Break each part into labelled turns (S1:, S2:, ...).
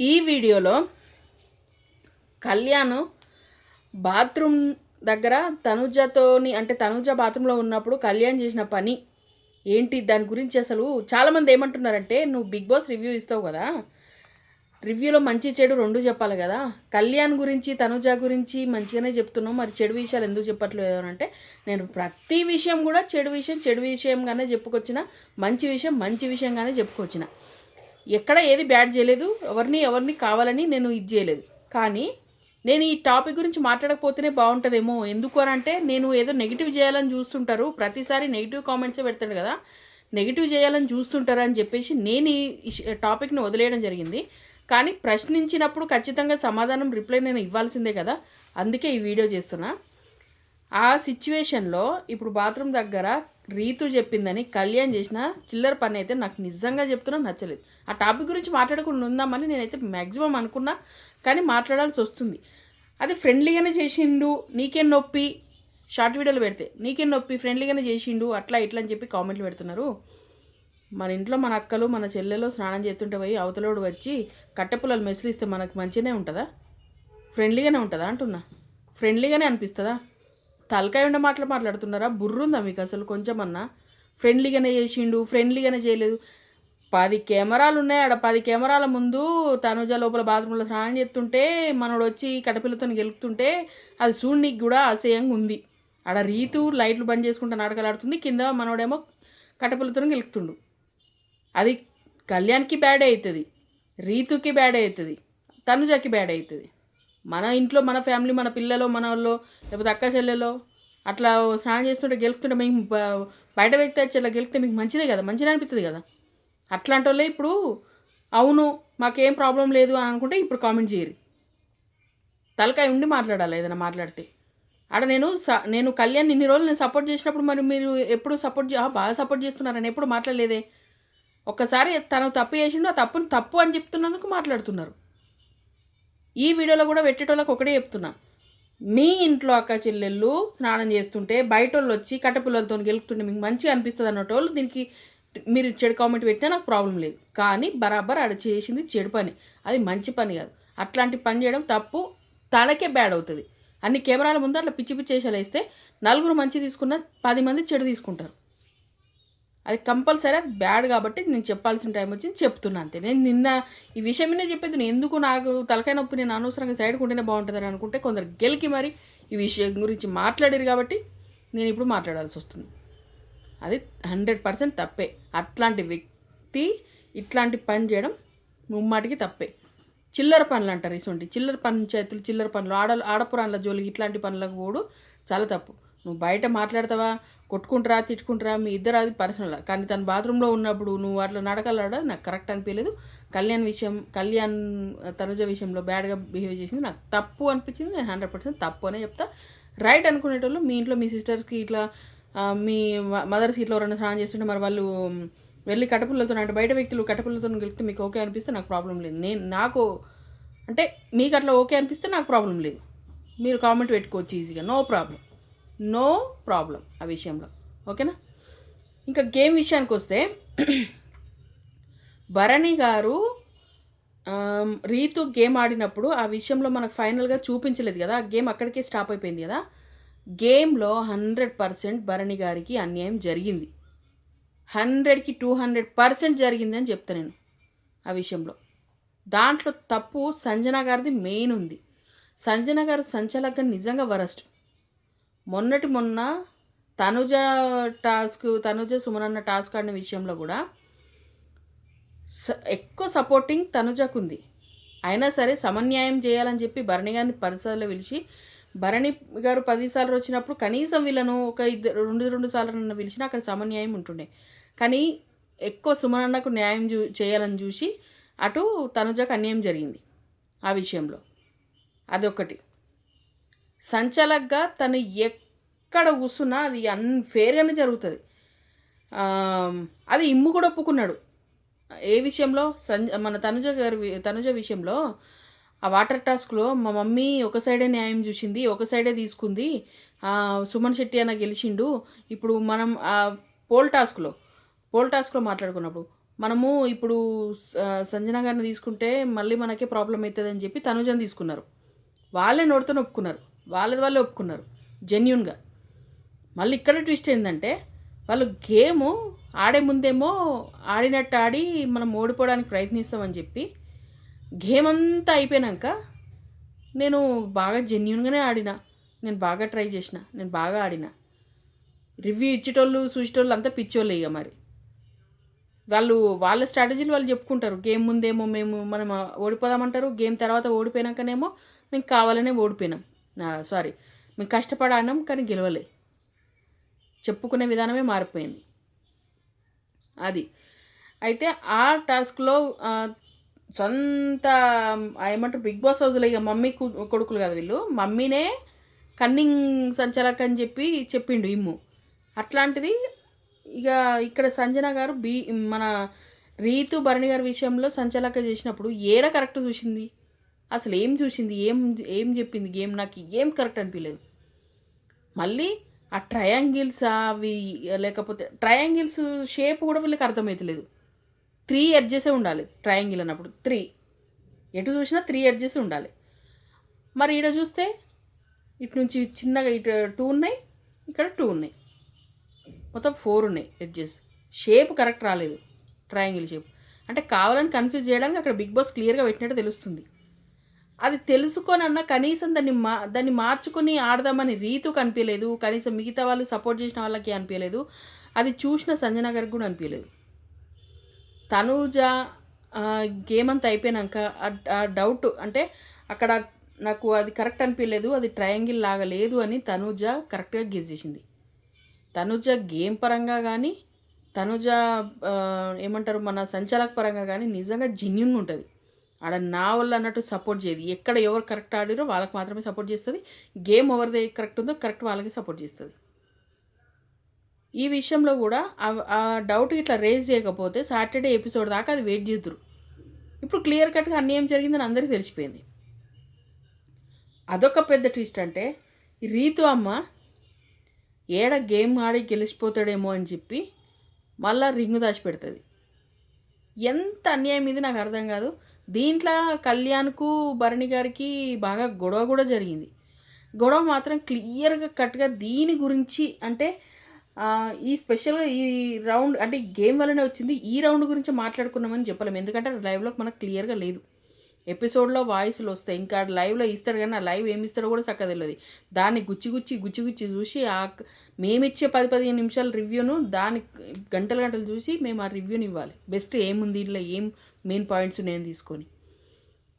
S1: ఈ వీడియోలో కళ్యాణ్ బాత్రూమ్ దగ్గర తనుజతోని అంటే తనుజ బాత్రూంలో ఉన్నప్పుడు కళ్యాణ్ చేసిన పని ఏంటి? దాని గురించి అసలు చాలామంది ఏమంటున్నారంటే నువ్వు బిగ్ బాస్ రివ్యూ ఇస్తావు కదా. రివ్యూలో మంచి చెడు రెండు చెప్పాలి కదా. కళ్యాణ్ గురించి తనుజ గురించి మంచిగానే చెప్తున్నావు. మరి చెడు విషయాలు ఎందుకు చెప్పట్లేదు అని అంటే నేను ప్రతి విషయం కూడా చెడు విషయం చెడు విషయంగానే చెప్పుకొచ్చిన మంచి విషయం మంచి విషయంగానే చెప్పుకొచ్చిన. ఎక్కడ ఏది బ్యాడ్ చేయలేదు ఎవరిని ఎవరిని కావాలని నేను ఇది చేయలేదు. కానీ నేను ఈ టాపిక్ గురించి మాట్లాడకపోతేనే బాగుంటుందేమో. ఎందుకు అని అంటే నేను ఏదో నెగిటివ్ చేయాలని చూస్తుంటారు. ప్రతిసారి నెగిటివ్ కామెంట్సే పెడతాడు కదా. నెగిటివ్ చేయాలని చూస్తుంటారు అని చెప్పేసి నేను ఈ టాపిక్ని వదిలేయడం జరిగింది. కానీ ప్రశ్నించినప్పుడు ఖచ్చితంగా సమాధానం రిప్లై నేను ఇవ్వాల్సిందే కదా. అందుకే ఈ వీడియో చేస్తున్నా. ఆ సిచ్యువేషన్లో ఇప్పుడు బాత్రూమ్ దగ్గర రీతు చెప్పిందని కళ్యాణ్ చేసిన చిల్లర పని అయితే నాకు నిజంగా చెప్తున్నా నచ్చలేదు. ఆ టాపిక్ గురించి మాట్లాడకుండా ఉందామని నేనైతే మ్యాక్సిమం అనుకున్నా కానీ మాట్లాడాల్సి వస్తుంది. అది ఫ్రెండ్లీగానే చేసిండు నీకేం నొప్పి? షార్ట్ వీడియోలు పెడితే నీకేం నొప్పి? ఫ్రెండ్లీగానే చేసిండు అట్లా ఇట్లా అని చెప్పి కామెంట్లు పెడుతున్నారు. మన ఇంట్లో మన అక్కలు మన చెల్లెలు స్నానం చేస్తుంటే పోయి అవతలోడు వచ్చి కట్టెపుల్లలు మెసిలిస్తే ఇస్తే మనకు మంచిగానే ఉంటుందా? ఫ్రెండ్లీగానే ఉంటుందా అంటున్నా? ఫ్రెండ్లీగానే అనిపిస్తుందా? తలకాయ ఉండే మాటలు మాట్లాడుతున్నారా? బుర్రుందా మీకు అసలు కొంచెమన్నా? ఫ్రెండ్లీగానే చేసిండు ఫ్రెండ్లీగానే చేయలేదు. పది కెమెరాలు ఉన్నాయి ఆడ. పది కెమెరాల ముందు తనుజ లోపల బాత్రూంలో స్నానం చేస్తుంటే మనోడు వచ్చి కటపిల్లతో గెలుపుతుంటే అది చూడనీకి కూడా అసహ్యంగా ఉంది. ఆడ రీతు లైట్లు బంద్ చేసుకుంటే నడకలాడుతుంది కింద మనోడేమో కటపిల్లతో గెలుపుతుండు. అది కళ్యాణ్కి బ్యాడ్ అవుతుంది. రీతుకి బ్యాడ్ అవుతుంది. తనుజకి బ్యాడ్ అవుతుంది. మన ఇంట్లో మన ఫ్యామిలీ మన పిల్లలు మన వాళ్ళు లేకపోతే అక్క చెల్లెలో అట్లా స్నానం చేస్తుంటే గెలుపుతుంటే మేము బయట వ్యక్తి వచ్చి అట్లా గెలిపితే మీకు మంచిదే కదా? మంచిగా అనిపిస్తుంది కదా? అట్లాంటి వాళ్ళే ఇప్పుడు అవును మాకేం ప్రాబ్లం లేదు అని అనుకుంటే ఇప్పుడు కామెంట్ చేయరు. తలకాయ ఉండి మాట్లాడాలి ఏదైనా మాట్లాడితే. ఆడ నేను స నేను కళ్యాణ్ ఇన్ని రోజులు నేను సపోర్ట్ చేసినప్పుడు మరి మీరు ఎప్పుడు సపోర్ట్ చే- బాగా సపోర్ట్ చేస్తున్నారని ఎప్పుడు మాట్లాడలేదే. ఒక్కసారి తను తప్పు చేసిండు ఆ తప్పుని తప్పు అని చెప్తున్నందుకు మాట్లాడుతున్నారు. ఈ వీడియోలో కూడా పెట్టేటోళ్ళకి ఒకటే చెప్తున్నా. మీ ఇంట్లో అక్క చెల్లెళ్ళు స్నానం చేస్తుంటే బయట వాళ్ళు వచ్చి కట్టెపుల్లలతో గెలుపుతుంటే మీకు మంచిగా అనిపిస్తుంది అన్నటోళ్ళు దీనికి మీరు చెడు కామెంట్ పెట్టినా నాకు ప్రాబ్లం లేదు. కానీ బరాబర్ ఆడ చేసింది చెడు పని. అది మంచి పని కాదు. అట్లాంటి పని చేయడం తప్పు. తనకే బ్యాడ్ అవుతుంది. అన్ని కెమెరాల ముందు అట్లా పిచ్చి పిచ్చి వేసేలా వేస్తే నలుగురు మంచి తీసుకున్న పది మంది చెడు తీసుకుంటారు. అది కంపల్సరీ అది బ్యాడ్ కాబట్టి నేను చెప్పాల్సిన టైం వచ్చింది చెప్తున్నా అంతే. నేను నిన్న ఈ విషయం మీద చెప్పేది నేను ఎందుకు నాకు తలకాయ నొప్పి నేను అనవసరంగా సైడ్ ఉంటేనే బాగుంటుందని అనుకుంటే కొందరు గెలికి మరి ఈ విషయం గురించి మాట్లాడారు కాబట్టి నేను ఇప్పుడు మాట్లాడాల్సి వస్తుంది. అది హండ్రెడ్ పర్సెంట్ తప్పే. అట్లాంటి వ్యక్తి ఇట్లాంటి పని చేయడం ముమ్మాటికి తప్పే. చిల్లర పనులు అంటారు ఇటువంటి. చిల్లర పంచాయతీలు చిల్లర పనులు ఆడ ఆడపురాన్ల జోలికి ఇట్లాంటి పనులకు పోడు చాలా తప్పు. నువ్వు బయట మాట్లాడతావా? కొట్టుకుంటారా తిట్టుకుంటారా? మీ ఇద్దరు అది పర్సనల్ కానీ తన బాత్రూంలో ఉన్నప్పుడు నువ్వు అట్లా నడకలాడ? నాకు కరెక్ట్ అనిపించలేదు కళ్యాణ్ విషయం కళ్యాణ్ తనుజ విషయంలో బ్యాడ్గా బిహేవ్ చేసింది. నాకు తప్పు అనిపించింది. నేను హండ్రెడ్ పర్సెంట్ తప్పు అనే చెప్తా. రైట్ అనుకునేటోళ్ళు మీ ఇంట్లో మీ సిస్టర్స్కి ఇట్లా మీ మదర్స్కి ఇట్లా ఎవరైనా స్నానం చేస్తుంటే మరి వాళ్ళు వెళ్ళి కటపుల్లతో అంటే బయట వ్యక్తులు కటపుల్లతో గెలిపితే మీకు ఓకే అనిపిస్తే నాకు ప్రాబ్లం లేదు. నేను నాకు అంటే మీకు అట్లా ఓకే అనిపిస్తే నాకు ప్రాబ్లం లేదు. మీరు కామెంట్ పెట్టుకోవచ్చు ఈజీగా నో ప్రాబ్లం నో ప్రాబ్లం ఆ విషయంలో. ఓకేనా? ఇంకా గేమ్ విషయానికి వస్తే భరణి గారు రీతు గేమ్ ఆడినప్పుడు ఆ విషయంలో మనకు ఫైనల్గా చూపించలేదు కదా. ఆ గేమ్ అక్కడికే స్టాప్ అయిపోయింది కదా. గేమ్లో హండ్రెడ్ పర్సెంట్ భరణి గారికి అన్యాయం జరిగింది. హండ్రెడ్కి టూ హండ్రెడ్ పర్సెంట్ జరిగింది అని చెప్తా నేను ఆ విషయంలో. దాంట్లో తప్పు సంజన గారిది మెయిన్ ఉంది. సంజన గారు సంచలకం నిజంగా వరస్ట్. మొన్నటి మొన్న తనుజ టాస్క్ తనుజ సుమనన్న టాస్క్ ఆడిన విషయంలో కూడా స- ఎక్కువ సపోర్టింగ్ తనుజకు ఉంది అయినా సరే సమన్యాయం చేయాలని చెప్పి భరణి గారిని పరిసరాలు పిలిచి భరణి గారు పదిసార్లు వచ్చినప్పుడు కనీసం వీళ్ళను ఒక ఇద్దరు రెండు రెండు సార్లు నన్ను పిలిచినా అక్కడ సమన్యాయం ఉంటుండే. కానీ ఎక్కువ సుమనన్నకు న్యాయం చూ చేయాలని చూసి అటు తనుజకు అన్యాయం జరిగింది ఆ విషయంలో. అదొకటి సంచలకగా తను ఎక్కడ కూర్చున్నా అది అన్ఫేర్గానే జరుగుతుంది. అది ఇమ్ము కూడా ఒప్పుకున్నాడు. ఏ విషయంలో? సంజ మన తనుజ గారి తనుజ విషయంలో ఆ వాటర్ టాస్క్లో మా మమ్మీ ఒక సైడే న్యాయం చూసింది ఒక సైడే తీసుకుంది. సుమన్ శెట్టి అన్న గెలిచిండు. ఇప్పుడు మనం ఆ పోల్ టాస్క్లో పోల్ టాస్క్లో మాట్లాడుకున్నప్పుడు మనము ఇప్పుడు సంజన గారిని తీసుకుంటే మళ్ళీ మనకే ప్రాబ్లం అవుతుందని చెప్పి తనుజని తీసుకున్నారు. వాళ్ళే నోటితో ఒప్పుకున్నారు. వాళ్ళది వాళ్ళే ఒప్పుకున్నారు. జెన్యున్గా. మళ్ళీ ఇక్కడ ట్విస్ట్ ఏంటంటే వాళ్ళు గేమ్ ఆడే ముందేమో ఆడినట్టు ఆడి మనం ఓడిపోవడానికి ప్రయత్నిస్తామని చెప్పి గేమ్ అంతా అయిపోయాక నేను బాగా జెన్యున్గానే ఆడిన. నేను బాగా ట్రై చేసిన. నేను బాగా ఆడిన. రివ్యూ ఇచ్చేటోళ్ళు చూసేటోళ్ళు అంతా పిచ్చోళ్ళు ఇక మరి. వాళ్ళు వాళ్ళ స్ట్రాటజీలు వాళ్ళు చెప్పుకుంటారు. గేమ్ ముందేమో మేము మనం ఓడిపోదామంటారు. గేమ్ తర్వాత ఓడిపోయినాకనేమో మేము కావాలనే ఓడిపోయినాం. సారీ మేము కష్టపడి ఆడినాం కానీ గెలవలే. చెప్పుకునే విధానమే మారిపోయింది. అది. అయితే ఆ టాస్క్లో సొంత ఏమంటారు బిగ్ బాస్ హౌస్లో ఇక మమ్మీ కు- కొడుకులు కదా వీళ్ళు. మమ్మీనే కన్నింగ్ సంచలక్ అని చెప్పి చెప్పిండు ఇమ్ము. అట్లాంటిది ఇక ఇక్కడ సంజన గారు బీ మన రీతు భరణి గారి విషయంలో సంచలక చేసినప్పుడు ఏడ కరెక్ట్ చూసింది? అసలు ఏం చూసింది? ఏం ఏం చెప్పింది? గేమ్ నాకు ఏం కరెక్ట్ అనిపించలేదు మళ్ళీ ఆ ట్రయాంగిల్స్ అవి లేకపోతే ట్రయాంగిల్స్ షేప్ కూడా వీళ్ళకి అర్థమవుతలేదు త్రీ ఎడ్జెసే ఉండాలి ట్రయాంగిల్ అన్నప్పుడు. త్రీ. ఎటు చూసినా త్రీ ఎడ్జెస్ ఉండాలి. మరి ఈడ చూస్తే ఇటు నుంచి చిన్నగా ఇటు టూ ఉన్నాయి ఇక్కడ టూ ఉన్నాయి. మొత్తం ఫోర్ ఉన్నాయి ఎడ్జెస్. షేప్ కరెక్ట్ రాలేదు ట్రయాంగిల్ షేప్. అంటే కావాలని కన్ఫ్యూజ్ చేయడానికి అక్కడ బిగ్ బాస్ క్లియర్గా పెట్టినట్టు తెలుస్తుంది. అది తెలుసుకోనన్నా కనీసం దాన్ని మా దాన్ని మార్చుకొని ఆడదామని రీతు కనిపించలేదు కనీసం మిగతా వాళ్ళు సపోర్ట్ చేసిన వాళ్ళకి అనిపించలేదు అది చూసిన సంజన గారికి కూడా అనిపించలేదు తనూజ గేమ్ అంతా అయిపోయినాక ఆ- డౌట్ అంటే అక్కడ నాకు అది కరెక్ట్ అనిపించలేదు అది ట్రయాంగిల్ లాగా లేదు అని తనూజ కరెక్ట్గా గెస్ చేసింది. తనూజ గేమ్ పరంగా కానీ తనూజ ఏమంటారు మన సంచాలక పరంగా కానీ నిజంగా జెన్యున్ ఉంటుంది. ఆడ నా వల్ల అన్నట్టు సపోర్ట్ చేయదు. ఎక్కడ ఎవరు కరెక్ట్ ఆడిరో వాళ్ళకి మాత్రమే సపోర్ట్ చేస్తుంది. గేమ్ ఎవరిది కరెక్ట్ ఉందో కరెక్ట్ వాళ్ళకి సపోర్ట్ చేస్తుంది. ఈ విషయంలో కూడా ఆ- డౌట్ ఇట్లా రేజ్ చేయకపోతే సాటర్డే ఎపిసోడ్ దాకా అది వెయిట్ చేద్దరు. ఇప్పుడు క్లియర్ కట్గా అన్నీ ఏం జరిగిందని అందరికీ తెలిసిపోయింది. అదొక పెద్ద ట్విస్ట్ అంటే ఈ రీతు అమ్మ ఏడ గేమ్ ఆడి గెలిచిపోతాడేమో అని చెప్పి మళ్ళా రింగు దాచిపెడుతుంది. ఎంత అన్యాయం ఇది నాకు అర్థం కాదు. దీంట్లో కళ్యాణ్కు భరణి గారికి బాగా గొడవ కూడా జరిగింది. గొడవ మాత్రం క్లియర్గా కట్గా దీని గురించి అంటే ఈ స్పెషల్గా ఈ రౌండ్ అంటే గేమ్ వల్లనే వచ్చింది. ఈ రౌండ్ గురించి మాట్లాడుకున్నామని చెప్పలేము. ఎందుకంటే లైవ్లో మనకు క్లియర్గా లేదు. ఎపిసోడ్లో వాయిస్లు వస్తాయి. ఇంకా లైవ్లో ఇస్తాడు కానీ ఆ లైవ్ ఏమి ఇస్తాడో కూడా చక్కగా తెలియదు. దాన్ని గుచ్చి గుచ్చి గుచ్చి గుచ్చి చూసి ఆ మేమిచ్చే పది పదిహేను నిమిషాల రివ్యూను దాని గంటలు గంటలు చూసి మేము ఆ రివ్యూని ఇవ్వాలి. బెస్ట్ ఏముంది దీంట్లో ఏం మెయిన్ పాయింట్స్ నేను తీసుకొని.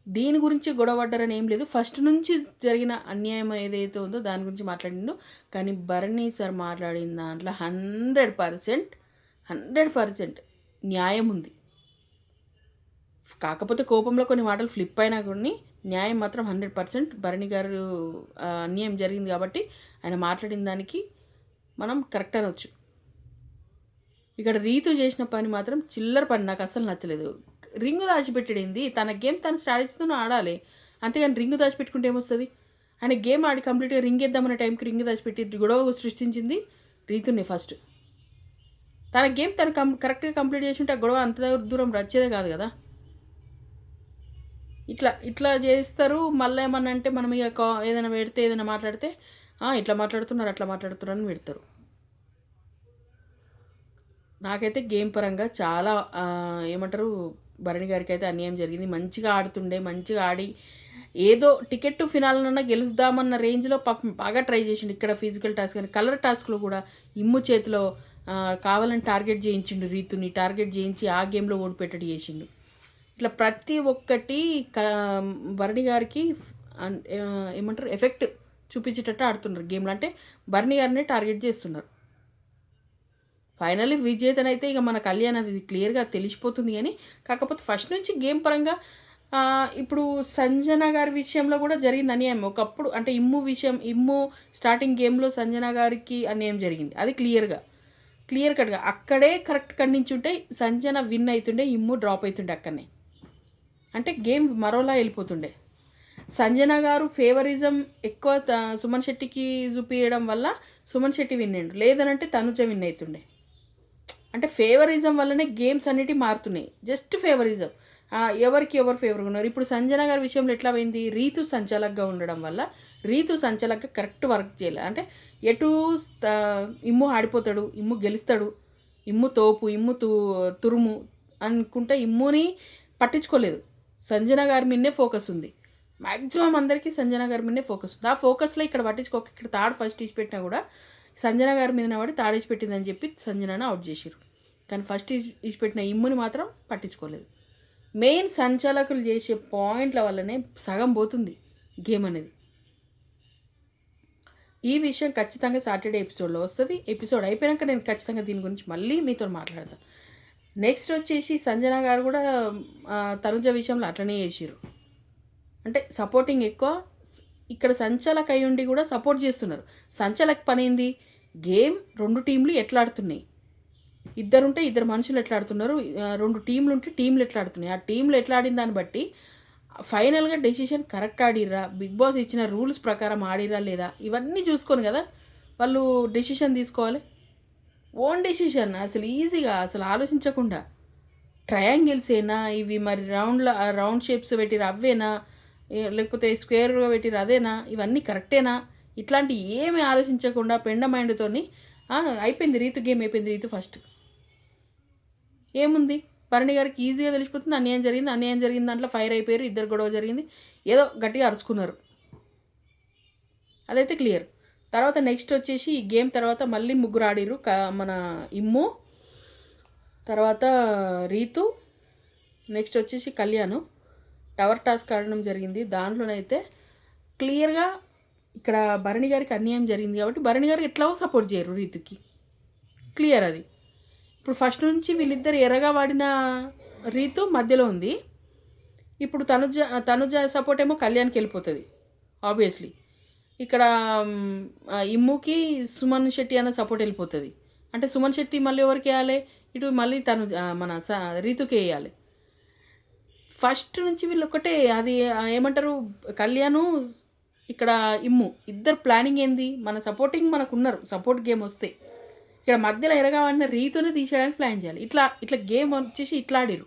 S1: దీని గురించి గొడవడ్డారని ఏం లేదు. ఫస్ట్ నుంచి జరిగిన అన్యాయం ఏదైతే ఉందో దాని గురించి మాట్లాడిండు. కానీ భరణి సార్ మాట్లాడిన దాంట్లో హండ్రెడ్ పర్సెంట్ హండ్రెడ్ పర్సెంట్ న్యాయం ఉంది. కాకపోతే కోపంలో కొన్ని మాటలు ఫ్లిప్ అయినా కొన్ని న్యాయం మాత్రం హండ్రెడ్ పర్సెంట్ భరణి గారు అన్యాయం జరిగింది కాబట్టి ఆయన మాట్లాడిన దానికి మనం కరెక్ట్ అనొచ్చు. ఇక్కడ రీతు చేసిన పని మాత్రం చిల్లర పని నాకు అస్సలు నచ్చలేదు. రింగు దాచిపెట్టడింది? తన గేమ్ తన స్ట్రాటజీతో ఆడాలి. అంతేగాని రింగు దాచిపెట్టుకుంటే ఏమొస్తుంది? ఆయన గేమ్ ఆడి కంప్లీట్గా రింగ్ ఇద్దామనే టైంకి రింగ్ దాచిపెట్టి గొడవ సృష్టించింది రీతుని ఫస్ట్. తన గేమ్ తను కం కరెక్ట్గా కంప్లీట్ చేసి ఉంటే ఆ గొడవ అంత దూరం రచ్చేదే కాదు కదా? ఇట్లా ఇట్లా చేస్తారు. మళ్ళీ ఏమన్నా అంటే మనం ఇక కా- ఏదైనా పెడితే ఏదైనా మాట్లాడితే ఇట్లా మాట్లాడుతున్నారు అట్లా మాట్లాడుతున్నారు అని పెడతారు. నాకైతే గేమ్ పరంగా చాలా ఏమంటారు భరణి గారికి అయితే అన్యాయం జరిగింది. మంచిగా ఆడుతుండే మంచిగా ఆడి ఏదో టికెట్ టు ఫినాలన్నా గెలుద్దామన్న రేంజ్లో పాపం బాగా ట్రై చేసిండు. ఇక్కడ ఫిజికల్ టాస్క్ కానీ కలర్ టాస్క్లో కూడా ఇమ్ము చేతిలో కావాలని టార్గెట్ చేయించిండు రీతుని. టార్గెట్ చేయించి ఆ గేమ్లో ఓడిపెట్టడి చేసిండు. ఇట్లా ప్రతి ఒక్కటి క భరణి గారికి ఏమంటారు ఎఫెక్ట్ చూపించేటట్టు ఆడుతున్నారు గేమ్లు. అంటే భరణి గారిని టార్గెట్ చేస్తున్నారు. ఫైనల్లీ విజేతనైతే ఇక మన కళ్యాణ్ అది క్లియర్గా తెలిసిపోతుంది కానీ కాకపోతే ఫస్ట్ నుంచి గేమ్ పరంగా ఇప్పుడు సంజన గారి విషయంలో కూడా జరిగింది అన్యాయం. ఒకప్పుడు అంటే ఇమ్ము విషయం ఇమ్ము స్టార్టింగ్ గేమ్లో సంజన గారికి అన్యాయం జరిగింది. అది క్లియర్గా క్లియర్ కట్గా. అక్కడే కరెక్ట్ ఖండించుంటే సంజన విన్ అవుతుండే ఇమ్ము డ్రాప్ అవుతుండే అక్కడనే. అంటే గేమ్ మరోలా వెళ్ళిపోతుండే. సంజన గారు ఫేవరిజం ఎక్కువ సుమన్ శెట్టికి చూపించడం వల్ల సుమన్ శెట్టి విన్ అయ్యండు. లేదనంటే తనుజ విన్ అవుతుండే. అంటే ఫేవరిజం వల్లనే గేమ్స్ అన్నిటి మారుతున్నాయి. జస్ట్ ఫేవరిజం ఎవరికి ఎవరు ఫేవర్ ఉన్నారు? ఇప్పుడు సంజన గారి విషయంలో ఎట్లా పోయింది? రీతు సంచలగ్గా ఉండడం వల్ల రీతు సంచాలకగా కరెక్ట్ వర్క్ చేయాలి. అంటే ఎటు ఇమ్ము ఆడిపోతాడు ఇమ్ము గెలుస్తాడు ఇమ్ము తోపు ఇమ్ము తు తురుము అనుకుంటే ఇమ్ముని పట్టించుకోలేదు. సంజన గారి మీదనే ఫోకస్ ఉంది. మ్యాక్సిమం అందరికీ సంజన గారి మీదనే ఫోకస్ ఉంది. ఆ ఫోకస్లో ఇక్కడ పట్టించుకోక ఇక్కడ థర్డ్ ఫస్ట్ ఇచ్చి పెట్టినా కూడా సంజన గారి మీద పడి తాడేసి పెట్టిందని చెప్పి సంజనను అవుట్ చేసిరు కానీ ఫస్ట్ ఇచ్చి పెట్టిన ఇమ్ముని మాత్రం పట్టించుకోలేదు. మెయిన్ సంచాలకులు చేసే పాయింట్ల వల్లనే సగం పోతుంది గేమ్ అనేది. ఈ విషయం ఖచ్చితంగా సాటర్డే ఎపిసోడ్లో వస్తుంది. ఎపిసోడ్ అయిపోయాక నేను ఖచ్చితంగా దీని గురించి మళ్ళీ మీతో మాట్లాడతాను నెక్స్ట్ వచ్చేసి సంజన గారు కూడా ఆ, తనుజ విషయంలో అట్లనే చేసిర్రు. అంటే సపోర్టింగ్ ఎక్కువ ఇక్కడ సంచాలక్ అయి ఉండి కూడా సపోర్ట్ చేస్తున్నారు. సంచాలక్ పని ఏంది గేమ్ రెండు టీంలు ఎట్లా ఆడుతున్నాయి ఇద్దరుంటే ఇద్దరు మనుషులు ఎట్లా ఆడుతున్నారు రెండు టీంలు ఉంటే టీంలు ఎట్లా ఆడుతున్నాయి ఆ టీంలు ఎట్లా ఆడిన దాన్ని బట్టి ఫైనల్గా డెసిషన్ కరెక్ట్ ఆడిర్రా? బిగ్ బాస్ ఇచ్చిన రూల్స్ ప్రకారం ఆడిరా లేదా? ఇవన్నీ చూసుకొని కదా వాళ్ళు డెసిషన్ తీసుకోవాలి. Own decision. అసలు ఈజీగా అసలు ఆలోచించకుండా. ట్రయాంగిల్స్ ఏనా ఇవి మరి రౌండ్ల రౌండ్ షేప్స్ పెట్టిరు అవేనా లేకపోతే స్క్వేర్గా పెట్టిరు అదేనా? ఇవన్నీ కరెక్టేనా? ఇట్లాంటి ఏమీ ఆలోచించకుండా పెండ మైండ్తోని అయిపోయింది రీతు గేమ్ అయిపోయింది రీతు ఫస్ట్. ఏముంది? భరణి గారికి ఈజీగా తెలిసిపోతుంది అన్యాయం జరిగింది అన్యాయం జరిగింది దాంట్లో ఫైర్ అయిపోయారు ఇద్దరు గొడవ జరిగింది ఏదో గట్టిగా అరుచుకున్నారు. అదైతే క్లియర్. తర్వాత నెక్స్ట్ వచ్చేసి ఈ గేమ్ తర్వాత మళ్ళీ ముగ్గురు ఆడిరు క మన ఇమ్ము తర్వాత రీతు నెక్స్ట్ వచ్చేసి కళ్యాణ్. టవర్ టాస్క్ ఆడడం జరిగింది. దాంట్లోనైతే క్లియర్గా ఇక్కడ భరణి గారికి అన్యాయం జరిగింది కాబట్టి భరణి గారికి ఎట్లా సపోర్ట్ చేయరు రీతుకి. క్లియర్ అది. ఇప్పుడు ఫస్ట్ నుంచి వీళ్ళిద్దరు ఎర్రగా వాడిన రీతు మధ్యలో ఉంది. ఇప్పుడు తనుజ తనుజ సపోర్ట్ ఏమో కళ్యాణ్కి వెళ్ళిపోతుంది ఆబ్వియస్లీ ఇక్కడ ఇమ్ముకి సుమన్ శెట్టి అన్న సపోర్ట్ వెళ్ళిపోతుంది. అంటే సుమన్ శెట్టి మళ్ళీ ఎవరికి వేయాలి? ఇటు మళ్ళీ తను మన స రీతుకి వేయాలి. ఫస్ట్ నుంచి వీళ్ళు ఒకటే అది ఏమంటారు కళ్యాణు ఇక్కడ ఇమ్ము. ఇద్దరు ప్లానింగ్ ఏంది? మన సపోర్టింగ్ మనకు ఉన్నారు సపోర్ట్ గేమ్ వస్తే. ఇక్కడ మధ్యలో ఎరగా రీతోనే తీసేయడానికి ప్లాన్ చేయాలి. ఇట్లా ఇట్లా గేమ్ వచ్చేసి ఇట్లా ఆడిరు.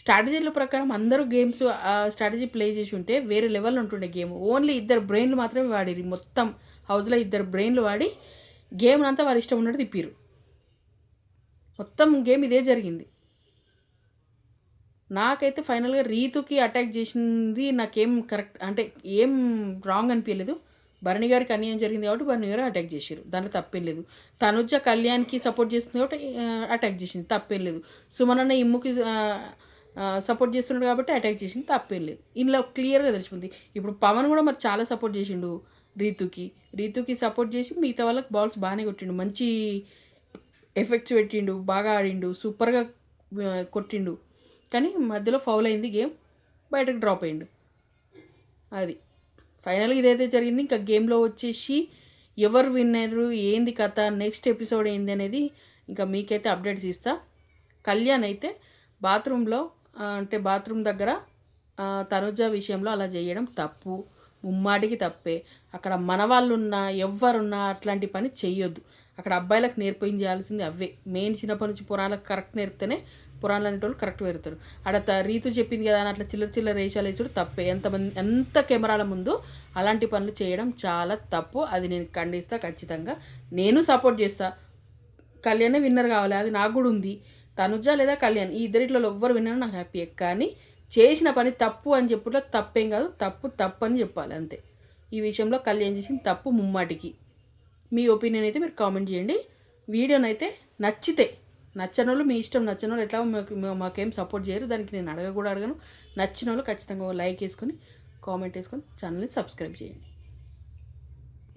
S1: స్ట్రాటజీల ప్రకారం అందరూ గేమ్స్ స్ట్రాటజీ ప్లే చేసి ఉంటే వేరే లెవెల్ ఉంటుండే గేమ్. ఓన్లీ ఇద్దరు బ్రెయిన్లు మాత్రమే వాడిరు. మొత్తం హౌస్లో ఇద్దరు బ్రెయిన్లు వాడి గేమ్ అంతా వారి ఇష్టం ఉన్నట్టు తిప్పారు. మొత్తం గేమ్ ఇదే జరిగింది. నాకైతే ఫైనల్గా రీతుకి అటాక్ చేసింది నాకేం కరెక్ట్ అంటే ఏం రాంగ్ అనిపించలేదు. భరణి గారికి అన్యాయం జరిగింది కాబట్టి భరణి గారు అటాక్ చేశారు. దాంట్లో తప్పేం లేదు. తనుజ కళ్యాణ్కి సపోర్ట్ చేస్తుంది కాబట్టి అటాక్ చేసింది. తప్పేం లేదు. సుమనన్న ఇమ్ముకి సపోర్ట్ చేస్తున్నాడు కాబట్టి అటాక్ చేసింది. తప్పేం లేదు. ఇందులో క్లియర్గా తెలిసిపోయింది. ఇప్పుడు పవన్ కూడా మరి చాలా సపోర్ట్ చేసిండు రీతుకి. రీతుకి సపోర్ట్ చేసి మిగతా వాళ్ళకి బాల్స్ బాగానే కొట్టిండు. మంచి ఎఫెక్ట్స్ పెట్టిండు బాగా ఆడిండు సూపర్గా కొట్టిండు. కానీ మధ్యలో ఫౌల్ అయింది గేమ్ బయటకు డ్రాప్ అయ్యిండు అది. ఫైనల్గా ఇదైతే జరిగింది. ఇంకా గేమ్లో వచ్చేసి ఎవరు విన్నారు ఏంది కథ నెక్స్ట్ ఎపిసోడ్ ఏంది అనేది ఇంకా మీకైతే అప్డేట్స్ ఇస్తా. కళ్యాణ్ అయితే బాత్రూంలో అంటే బాత్రూమ్ దగ్గర తనుజ విషయంలో అలా చేయడం తప్పు. ముమ్మాటికి తప్పే. అక్కడ మన వాళ్ళు ఉన్నా ఎవ్వరున్నా అట్లాంటి పని చేయొద్దు అక్కడ అబ్బాయిలకు నేర్పించాల్సింది అవే. మెయిన్ చిన్నప్పటి నుంచి పురాణాలకు కరెక్ట్ నేర్పితేనే పురాణాలు అనేటోళ్ళు కరెక్ట్ పెడతారు. ఆడ రీతు చెప్పింది కదా అని అట్లా చిల్లర చిల్లర రేషాలు వేసుడు తప్పే. ఎంతమంది ఎంత కెమెరాల ముందు అలాంటి పనులు చేయడం చాలా తప్పు. అది నేను ఖండిస్తా ఖచ్చితంగా. నేను సపోర్ట్ చేస్తా. కళ్యాణే విన్నర్ కావాలి. అది నాకు కూడా ఉంది. తనుజ లేదా కళ్యాణ్ ఈ ఇద్దరిట్లో ఎవ్వరు విన్నారు నాకు హ్యాపీ కానీ చేసిన పని తప్పు అని చెప్పుట్లో తప్పేం కాదు. తప్పు తప్పు అని చెప్పాలి. అంతే. ఈ విషయంలో కళ్యాణ్ చేసిన తప్పు ముమ్మాటికి. మీ ఒపీనియన్ అయితే మీరు కామెంట్ చేయండి. వీడియోనైతే నచ్చితే నచ్చని వాళ్ళు మీ ఇష్టం నచ్చని వాళ్ళు ఎట్లా మాకు మాకేం సపోర్ట్ చేయరు. దానికి నేను అడగ కూడా అడగను. నచ్చిన వాళ్ళు ఖచ్చితంగా లైక్ వేసుకొని కామెంట్ వేసుకొని ఛానల్ని సబ్స్క్రైబ్ చేయండి.